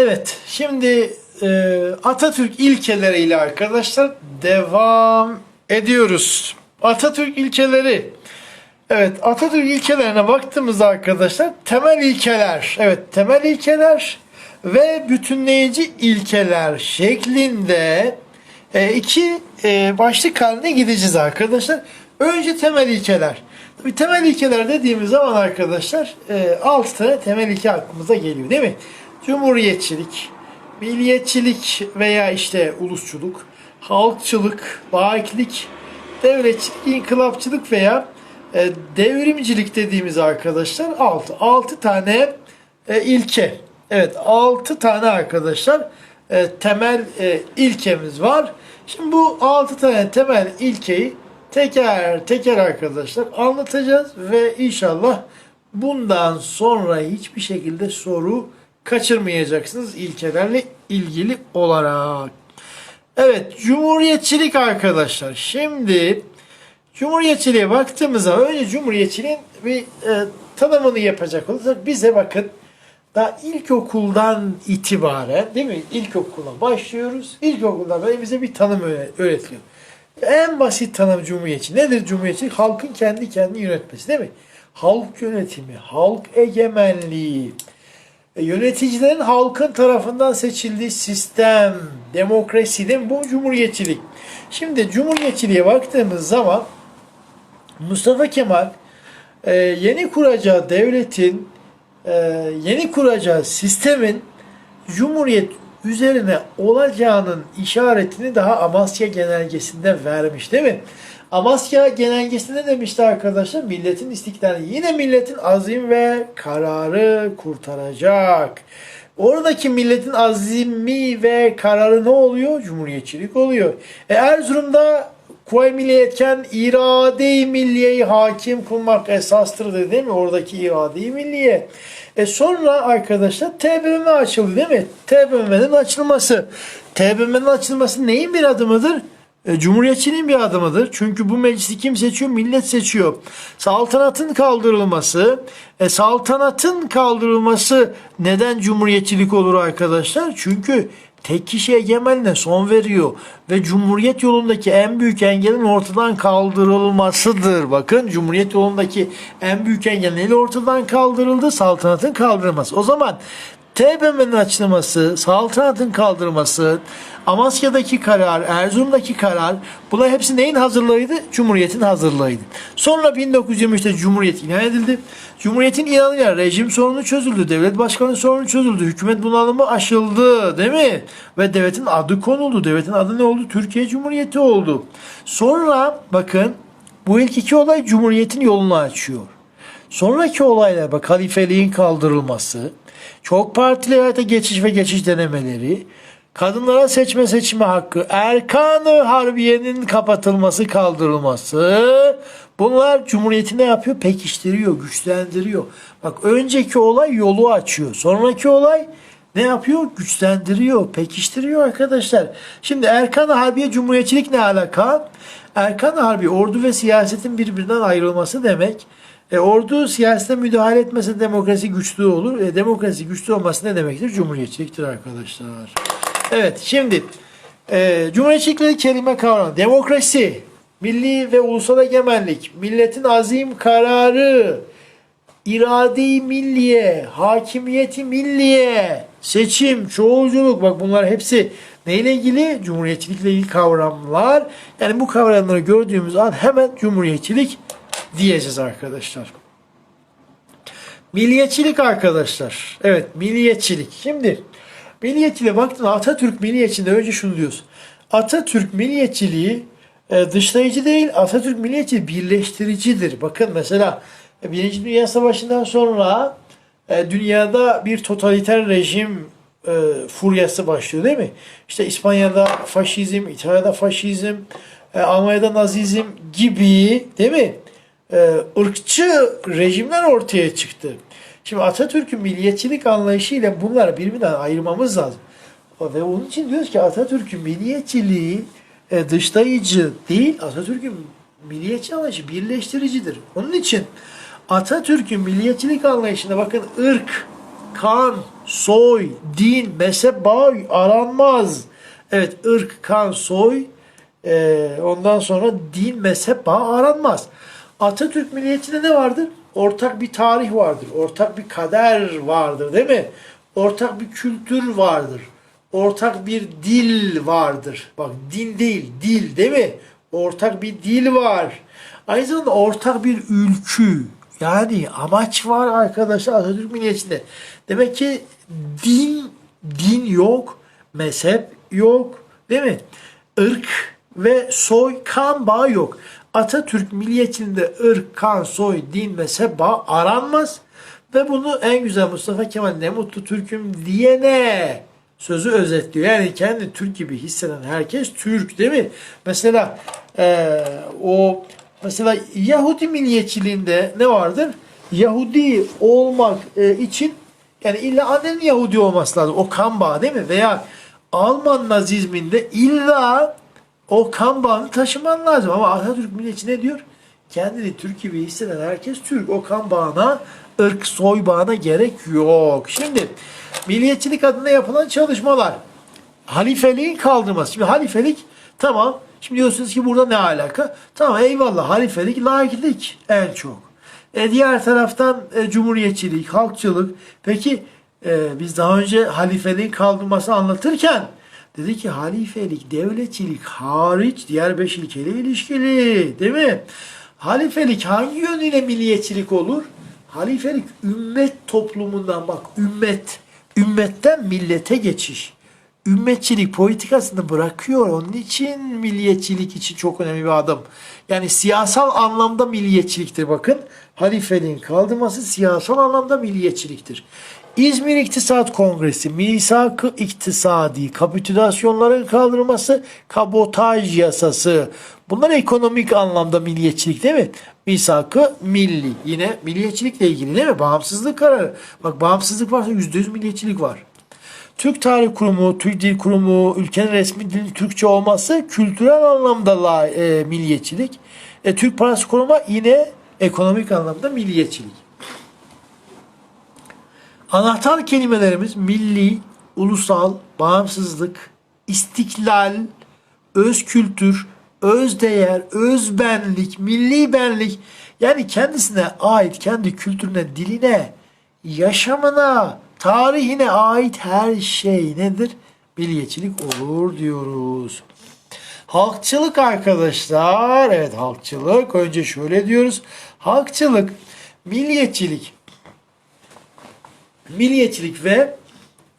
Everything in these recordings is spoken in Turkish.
Evet, şimdi e, Atatürk ilkeleriyle arkadaşlar devam ediyoruz. Atatürk ilkeleri. Evet, Atatürk ilkelerine baktığımızda arkadaşlar temel ilkeler. Evet, temel ilkeler ve bütünleyici ilkeler şeklinde e, iki e, başlık haline gideceğiz arkadaşlar. Önce temel ilkeler. Tabii temel ilkeler dediğimiz zaman arkadaşlar e, 6 tane temel ilke aklımıza geliyor değil mi? Cumhuriyetçilik, milliyetçilik veya işte ulusçuluk, halkçılık, laiklik, devletçilik, inkılapçılık veya e, devrimcilik dediğimiz arkadaşlar 6. 6 tane e, ilke. Evet 6 tane arkadaşlar e, temel e, ilkemiz var. Şimdi bu 6 tane temel ilkeyi teker teker arkadaşlar anlatacağız ve inşallah bundan sonra hiçbir şekilde soru kaçırmayacaksınız ilkelerle ilgili olarak. Evet, cumhuriyetçilik arkadaşlar. Şimdi cumhuriyetçiliğe baktığımızda önce cumhuriyetçiliğin bir e, tanımını yapacak olursak bize bakın daha ilkokuldan itibaren değil mi? İlkokula başlıyoruz. İlkokuldan beri bize bir tanım öğre- öğretiliyor. En basit tanım cumhuriyetçi. Nedir cumhuriyetçilik? Halkın kendi kendini yönetmesi değil mi? Halk yönetimi, halk egemenliği, e, yöneticilerin halkın tarafından seçildiği sistem, demokrasi değil? Bu cumhuriyetçilik. Şimdi cumhuriyetçiliğe baktığımız zaman Mustafa Kemal e, yeni kuracağı devletin, e, yeni kuracağı sistemin cumhuriyet üzerine olacağının işaretini daha Amasya Genelgesi'nde vermiş değil mi? Amasya Genelgesi'nde demişti arkadaşlar milletin istiklali. Yine milletin azim ve kararı kurtaracak. Oradaki milletin azimi ve kararı ne oluyor? Cumhuriyetçilik oluyor. E, Erzurum'da Kuvayi Milliye etken irade-i milliyeyi hakim kılmak esastır dedi, değil mi? Oradaki irade-i milliye. E sonra arkadaşlar TBMM açıldı değil mi? TBMM'nin açılması. TBMM'nin açılması neyin bir adımıdır? E, Cumhuriyetçiliğin bir adımıdır. Çünkü bu meclisi kim seçiyor? Millet seçiyor. Saltanatın kaldırılması. E, saltanatın kaldırılması neden cumhuriyetçilik olur arkadaşlar? Çünkü tek kişi egemenliğine son veriyor. Ve cumhuriyet yolundaki en büyük engelin ortadan kaldırılmasıdır. Bakın cumhuriyet yolundaki en büyük engel neyle ortadan kaldırıldı? Saltanatın kaldırılması. O zaman TBMM'nin açılması, saltanatın kaldırılması, Amasya'daki karar, Erzurum'daki karar bunlar hepsi neyin hazırlığıydı? Cumhuriyetin hazırlığıydı. Sonra 1923'te Cumhuriyet ilan edildi. Cumhuriyetin ilanıyla rejim sorunu çözüldü, devlet başkanı sorunu çözüldü, hükümet bunalımı aşıldı değil mi? Ve devletin adı konuldu. Devletin adı ne oldu? Türkiye Cumhuriyeti oldu. Sonra bakın bu ilk iki olay Cumhuriyet'in yolunu açıyor. Sonraki olaylar bak halifeliğin kaldırılması, çok partili hayata geçiş ve geçiş denemeleri, kadınlara seçme seçme hakkı, Erkan-ı Harbiye'nin kapatılması, kaldırılması bunlar Cumhuriyeti ne yapıyor? Pekiştiriyor, güçlendiriyor. Bak önceki olay yolu açıyor. Sonraki olay ne yapıyor? Güçlendiriyor, pekiştiriyor arkadaşlar. Şimdi Erkan-ı Harbiye Cumhuriyetçilik ne alaka? Erkan-ı Harbiye ordu ve siyasetin birbirinden ayrılması demek. E, ordu siyasete müdahale etmese demokrasi güçlü olur. E, demokrasi güçlü olması ne demektir? Cumhuriyetçiliktir arkadaşlar. Evet şimdi e, cumhuriyetçilikleri kelime kavramı. Demokrasi, milli ve ulusal egemenlik, milletin azim kararı, irade-i milliye, hakimiyeti milliye, seçim, çoğulculuk bak bunlar hepsi neyle ilgili? Cumhuriyetçilikle ilgili kavramlar. Yani bu kavramları gördüğümüz an hemen cumhuriyetçilik diyeceğiz arkadaşlar. Milliyetçilik arkadaşlar. Evet milliyetçilik. Şimdi milliyetçiliğe baktığında Atatürk milliyetçiliğinde önce şunu diyoruz. Atatürk milliyetçiliği e, dışlayıcı değil, Atatürk milliyetçiliği birleştiricidir. Bakın mesela e, Birinci Dünya Savaşı'ndan sonra e, dünyada bir totaliter rejim furyası başlıyor değil mi? İşte İspanya'da faşizm, İtalya'da faşizm, Almanya'da nazizm gibi değil mi? E, ırkçı rejimler ortaya çıktı. Şimdi Atatürk'ün milliyetçilik anlayışıyla bunları birbirinden ayırmamız lazım. Ve onun için diyoruz ki Atatürk'ün milliyetçiliği e, dışlayıcı değil, Atatürk'ün milliyetçi anlayışı birleştiricidir. Onun için Atatürk'ün milliyetçilik anlayışında bakın ırk, kan, soy, din, mezhep bağı aranmaz. Evet ırk, kan, soy e, ondan sonra din, mezhep bağı aranmaz. Atatürk milliyetinde ne vardır? Ortak bir tarih vardır. Ortak bir kader vardır değil mi? Ortak bir kültür vardır. Ortak bir dil vardır. Bak din değil, dil değil mi? Ortak bir dil var. Aynı zamanda ortak bir ülkü. Yani amaç var arkadaşlar Atatürk milliyetinde. Demek ki din din yok, mezhep yok, değil mi? Irk ve soy kan bağı yok. Atatürk milliyetinde ırk, kan, soy, din, mezhep bağı aranmaz. Ve bunu en güzel Mustafa Kemal ne mutlu Türk'üm diyene sözü özetliyor. Yani kendi Türk gibi hisseden herkes Türk değil mi? Mesela eee, o mesela Yahudi milliyetçiliğinde ne vardır? Yahudi olmak e, için yani illa annenin Yahudi olması lazım. O kan bağı değil mi? Veya Alman nazizminde illa o kan bağını taşıman lazım. Ama Atatürk milliyetçi ne diyor? Kendini Türk gibi hisseden herkes Türk. O kan bağına, ırk, soy bağına gerek yok. Şimdi milliyetçilik adına yapılan çalışmalar. Halifeliğin kaldırması. Şimdi halifelik tamam. Şimdi diyorsunuz ki burada ne alaka? Tamam eyvallah halifelik laiklik en çok. E, diğer taraftan e, cumhuriyetçilik, halkçılık. Peki e, biz daha önce halifeliğin kaldırmasını anlatırken dedi ki halifelik, devletçilik hariç diğer beş ilkeyle ilişkili. Değil mi? Halifelik hangi yönüyle milliyetçilik olur? Halifelik ümmet toplumundan bak ümmet, ümmetten millete geçiş ümmetçilik politikasını bırakıyor. Onun için milliyetçilik için çok önemli bir adım. Yani siyasal anlamda milliyetçiliktir bakın. Halifeliğin kaldırması siyasal anlamda milliyetçiliktir. İzmir İktisat Kongresi, misak-ı iktisadi, kapitülasyonların kaldırılması, kabotaj yasası. Bunlar ekonomik anlamda milliyetçilik değil mi? Misak-ı milli. Yine milliyetçilikle ilgili değil mi? Bağımsızlık kararı. Bak bağımsızlık varsa %100 milliyetçilik var. Türk Tarih Kurumu, Türk Dil Kurumu, ülkenin resmi dili Türkçe olması kültürel anlamda la, e, milliyetçilik. E, Türk Parası Kurumu yine ekonomik anlamda milliyetçilik. Anahtar kelimelerimiz milli, ulusal, bağımsızlık, istiklal, öz kültür, öz değer, öz benlik, milli benlik. Yani kendisine ait, kendi kültürüne, diline, yaşamına, tarihine ait her şey nedir? Milliyetçilik olur diyoruz. Halkçılık arkadaşlar. Evet halkçılık. Önce şöyle diyoruz. Halkçılık, milliyetçilik, milliyetçilik ve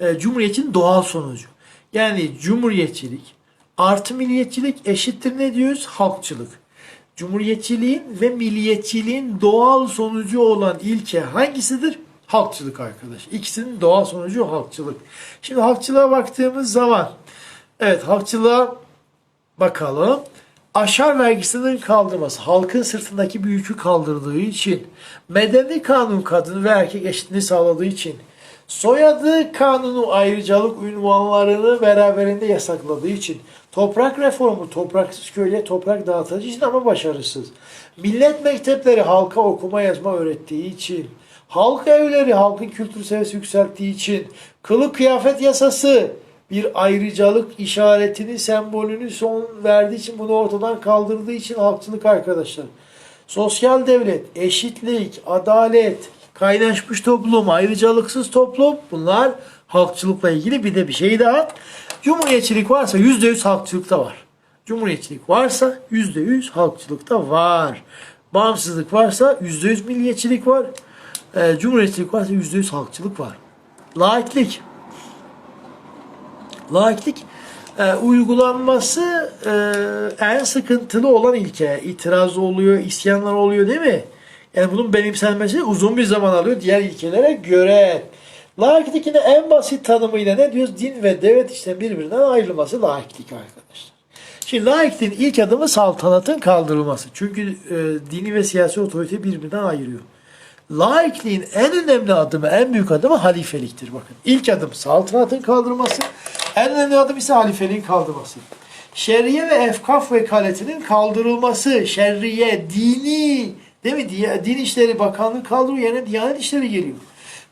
e, cumhuriyetin doğal sonucu. Yani cumhuriyetçilik artı milliyetçilik eşittir ne diyoruz? Halkçılık. Cumhuriyetçiliğin ve milliyetçiliğin doğal sonucu olan ilke hangisidir? Halkçılık arkadaş. İkisinin doğal sonucu halkçılık. Şimdi halkçılığa baktığımız zaman evet halkçılığa bakalım. Aşar vergisinin kaldırması, halkın sırtındaki bir yükü kaldırdığı için, medeni kanun kadın ve erkek eşitliğini sağladığı için, soyadı kanunu ayrıcalık ünvanlarını beraberinde yasakladığı için, toprak reformu topraksız köye toprak dağıtıcı için ama başarısız, millet mektepleri halka okuma yazma öğrettiği için, halk evleri halkın kültür seviyesi yükselttiği için, kılık kıyafet yasası, bir ayrıcalık işaretini, sembolünü son verdiği için bunu ortadan kaldırdığı için halkçılık arkadaşlar. Sosyal devlet, eşitlik, adalet, kaynaşmış toplum, ayrıcalıksız toplum bunlar halkçılıkla ilgili bir de bir şey daha. Cumhuriyetçilik varsa %100 halkçılıkta var. Cumhuriyetçilik varsa %100 halkçılıkta var. Bağımsızlık varsa %100 milliyetçilik var. Ee, cumhuriyetçilik varsa %100 halkçılık var. Laiklik Laiklik e, uygulanması e, en sıkıntılı olan ilke. İtiraz oluyor, isyanlar oluyor değil mi? Yani bunun benimsenmesi uzun bir zaman alıyor diğer ilkelere göre. Laiklik yine en basit tanımıyla ne diyoruz? Din ve devlet işte birbirinden ayrılması laiklik arkadaşlar. Şimdi laikliğin ilk adımı saltanatın kaldırılması. Çünkü e, dini ve siyasi otorite birbirinden ayırıyor. Laikliğin en önemli adımı, en büyük adımı halifeliktir. Bakın ilk adım saltanatın kaldırılması, en önemli adım ise halifeliğin kaldırılması. Şerriye ve efkaf vekaletinin kaldırılması, şerriye, dini, değil mi? Din İşleri Bakanlığı kaldırıyor, yerine Diyanet İşleri geliyor.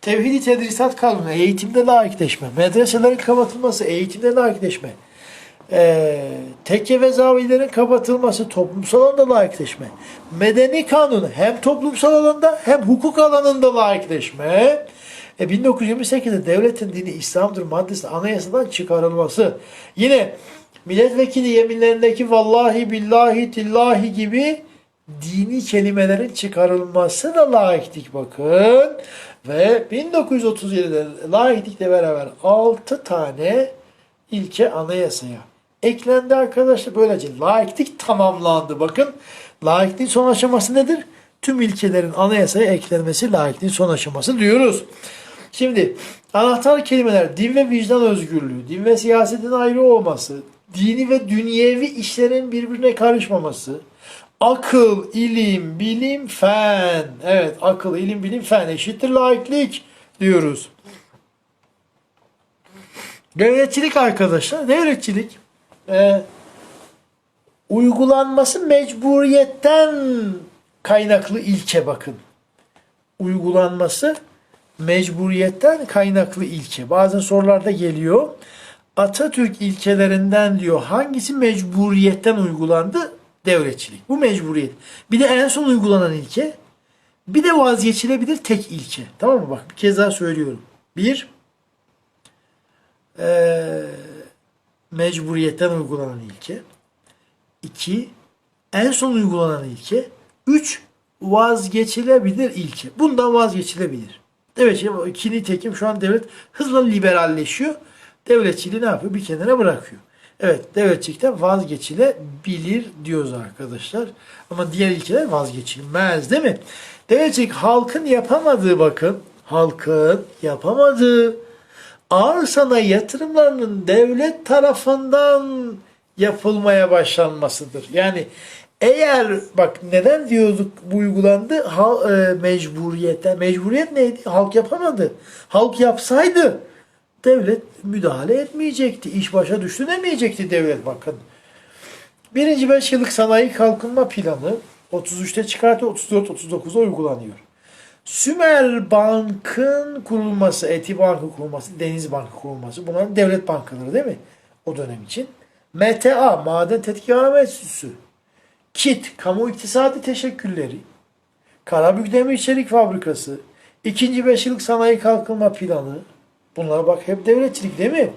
Tevhidi Tedrisat Kanunu, eğitimde laikleşme, medreselerin kapatılması, eğitimde laikleşme, ee, tekke ve zavilerin kapatılması, toplumsal alanda laikleşme, medeni kanun hem toplumsal alanda hem hukuk alanında laikleşme, e, 1928'de devletin dini İslam'dır maddesi anayasadan çıkarılması, yine milletvekili yeminlerindeki vallahi billahi tillahi gibi dini kelimelerin çıkarılması da laiklik bakın. Ve 1937'de laiklikle beraber 6 tane ilke anayasaya eklendi arkadaşlar. Böylece laiklik tamamlandı. Bakın laikliğin son aşaması nedir? Tüm ilkelerin anayasaya eklenmesi laikliğin son aşaması diyoruz. Şimdi anahtar kelimeler din ve vicdan özgürlüğü, din ve siyasetin ayrı olması, dini ve dünyevi işlerin birbirine karışmaması, akıl, ilim, bilim, fen. Evet akıl, ilim, bilim, fen eşittir laiklik diyoruz. Devletçilik arkadaşlar, devletçilik e, uygulanması mecburiyetten kaynaklı ilke bakın. Uygulanması mecburiyetten kaynaklı ilke. Bazen sorularda geliyor. Atatürk ilkelerinden diyor hangisi mecburiyetten uygulandı? Devletçilik. Bu mecburiyet. Bir de en son uygulanan ilke. Bir de vazgeçilebilir tek ilke. Tamam mı? Bak bir kez daha söylüyorum. Bir, eee mecburiyetten uygulanan ilke. 2. En son uygulanan ilke. 3. Vazgeçilebilir ilke. Bundan vazgeçilebilir. Evet şimdi ikili tekim şu an devlet hızla liberalleşiyor. Devletçiliği ne yapıyor? Bir kenara bırakıyor. Evet devletçilikten vazgeçilebilir diyoruz arkadaşlar. Ama diğer ilkeler vazgeçilmez değil mi? Devletçilik halkın yapamadığı bakın. Halkın yapamadığı ağır sanayi yatırımlarının devlet tarafından yapılmaya başlanmasıdır. Yani eğer bak neden diyorduk bu uygulandı? Ha, e, mecburiyetten. Mecburiyet neydi? Halk yapamadı. Halk yapsaydı devlet müdahale etmeyecekti. İş başa düştü demeyecekti devlet bakın. Birinci beş yıllık sanayi kalkınma planı 33'te çıkartı 34-39'da uygulanıyor. Sümer Bank'ın kurulması, Eti Bank'ın kurulması, Deniz Bank'ın kurulması bunların devlet bankaları değil mi? O dönem için. MTA, Maden Tetkik Enstitüsü. KİT, Kamu İktisadi Teşekkülleri. Karabük Demir Çelik Fabrikası. İkinci beş yıllık sanayi kalkınma planı. Bunlara bak hep devletçilik değil mi?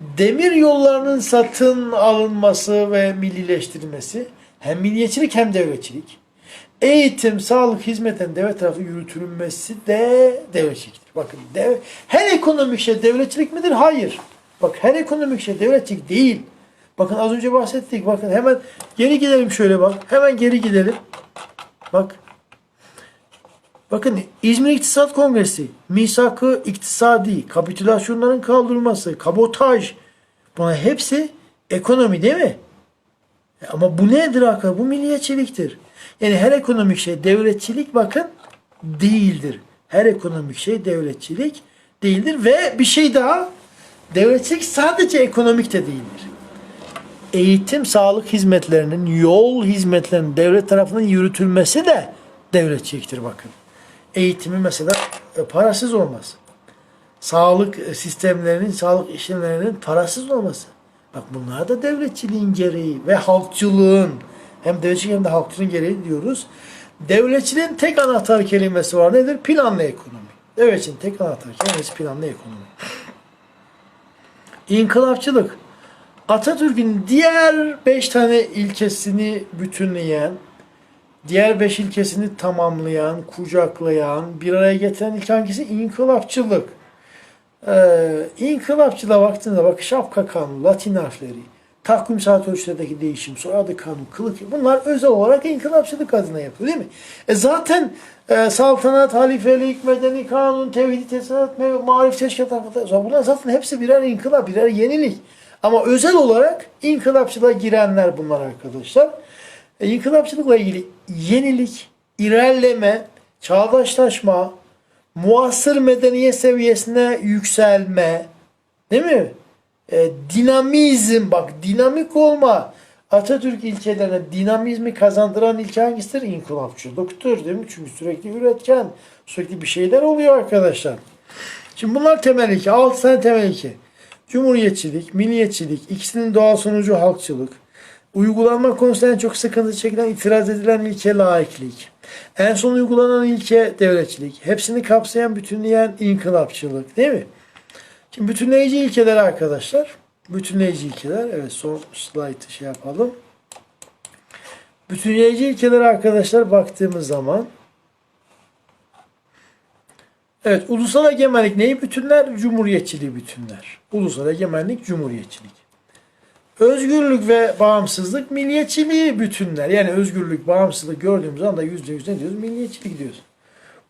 Demir yollarının satın alınması ve millileştirilmesi hem milliyetçilik hem devletçilik. Eğitim, sağlık, hizmetin devlet tarafı yürütülmesi de devletçiliktir. Bakın dev, her ekonomik şey devletçilik midir? Hayır. Bak her ekonomik şey devletçilik değil. Bakın az önce bahsettik. Bakın hemen geri gidelim şöyle bak. Hemen geri gidelim. Bak. Bakın İzmir İktisat Kongresi, misakı iktisadi, kapitülasyonların kaldırılması, kabotaj. Bunlar hepsi ekonomi değil mi? E Ama bu nedir arkadaşlar? Bu milliyetçiliktir. Yani her ekonomik şey devletçilik bakın değildir. Her ekonomik şey devletçilik değildir ve bir şey daha devletçilik sadece ekonomik de değildir. Eğitim, sağlık hizmetlerinin, yol hizmetlerinin devlet tarafından yürütülmesi de devletçiliktir bakın. Eğitimi mesela e, parasız olmaz. Sağlık e, sistemlerinin, sağlık işlemlerinin parasız olması. Bak bunlar da devletçiliğin gereği ve halkçılığın hem devletçilik hem de halkçılığın gereği diyoruz. Devletçiliğin tek anahtar kelimesi var. Nedir? Planlı ekonomi. Devletçiliğin tek anahtar kelimesi planlı ekonomi. İnkılapçılık. Atatürk'ün diğer beş tane ilkesini bütünleyen, diğer beş ilkesini tamamlayan, kucaklayan, bir araya getiren ilk hangisi? İnkılapçılık. Ee, inkılapçılığa baktığında bak şapka kanunu, latin harfleri, takvim saat ölçülerindeki değişim, soyadı kanun, kılık bunlar özel olarak inkılapçılık adına yapıyor değil mi? E zaten e, saltanat, halifelik, medeni kanun, tevhid, tesisat, marif, teşkilat, bunlar zaten hepsi birer inkılap, birer yenilik. Ama özel olarak inkılapçılığa girenler bunlar arkadaşlar. E, inkılapçılıkla ilgili yenilik, ilerleme, çağdaşlaşma, muasır medeniyet seviyesine yükselme, değil mi? E, dinamizm, bak dinamik olma. Atatürk ilkelerine dinamizmi kazandıran ilke hangisidir? İnkılapçılıktır değil mi? Çünkü sürekli üretken, sürekli bir şeyler oluyor arkadaşlar. Şimdi bunlar temel ilke. 6 tane temel ilke. Cumhuriyetçilik, milliyetçilik, ikisinin doğal sonucu halkçılık. Uygulanma konusunda en çok sıkıntı çekilen, itiraz edilen ilke laiklik. En son uygulanan ilke devletçilik. Hepsini kapsayan, bütünleyen inkılapçılık. Değil mi? Şimdi bütünleyici ilkeler arkadaşlar. Bütünleyici ilkeler. Evet son slaytı şey yapalım. Bütünleyici ilkeler arkadaşlar baktığımız zaman Evet, ulusal egemenlik neyi bütünler? Cumhuriyetçiliği bütünler. Ulusal egemenlik, cumhuriyetçilik. Özgürlük ve bağımsızlık milliyetçiliği bütünler. Yani özgürlük, bağımsızlık gördüğümüz anda yüzde yüz ne diyoruz? Milliyetçilik diyoruz.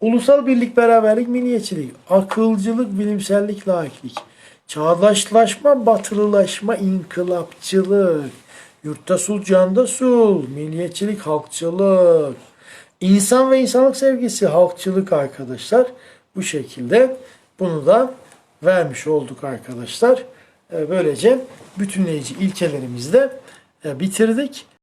Ulusal birlik, beraberlik, milliyetçilik. Akılcılık, bilimsellik, laiklik. Çağdaşlaşma, batılılaşma, inkılapçılık. Yurtta sul, canda sul. Milliyetçilik, halkçılık. İnsan ve insanlık sevgisi, halkçılık arkadaşlar. Bu şekilde bunu da vermiş olduk arkadaşlar. Ee, Böylece bütünleyici ilkelerimizi de e, bitirdik.